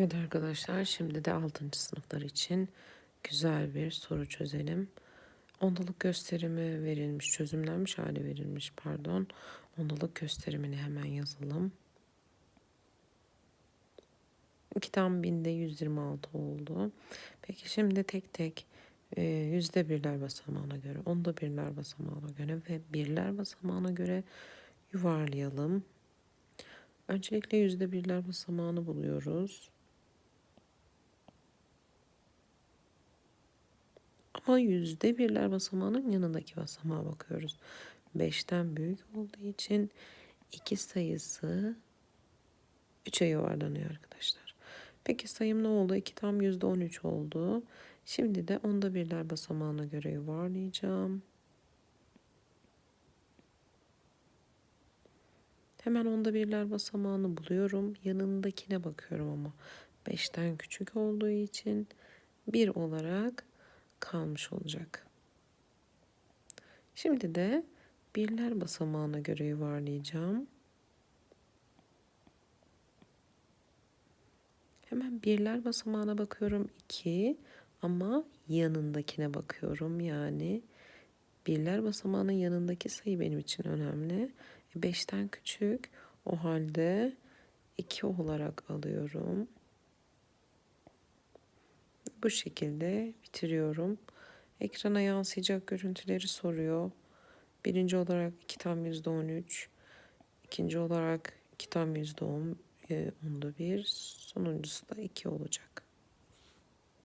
Evet arkadaşlar şimdi de 6. sınıflar için güzel bir soru çözelim. Ondalık gösterimi verilmiş, çözümlenmiş hali verilmiş pardon. Ondalık gösterimini hemen yazalım. 2 tam binde 126 oldu. Peki şimdi tek tek e, yüzde birler basamağına göre, onda birler basamağına göre ve birler basamağına göre yuvarlayalım. Öncelikle yüzde birler basamağını buluyoruz. Ama yüzde birler basamağının yanındaki basamağa bakıyoruz. 5'ten büyük olduğu için iki sayısı 3'e yuvarlanıyor arkadaşlar. Peki sayım ne oldu? 2 tam yüzde 13 oldu. Şimdi de onda birler basamağına göre yuvarlayacağım. Hemen onda birler basamağını buluyorum. Yanındakine bakıyorum ama 5'ten küçük olduğu için 1 olarak kalmış olacak. Şimdi de birler basamağına göre yuvarlayacağım. Hemen birler basamağına bakıyorum 2 ama yanındakine bakıyorum. Yani birler basamağının yanındaki sayı benim için önemli. 5'ten küçük o halde 2 olarak alıyorum. Bu şekilde bitiriyorum. Ekrana yansıyacak görüntüleri soruyor. Birinci olarak 2 tam yüzde 13. ikinci olarak 2 tam yüzde 10. Onda bir. Sonuncusu da 2 olacak.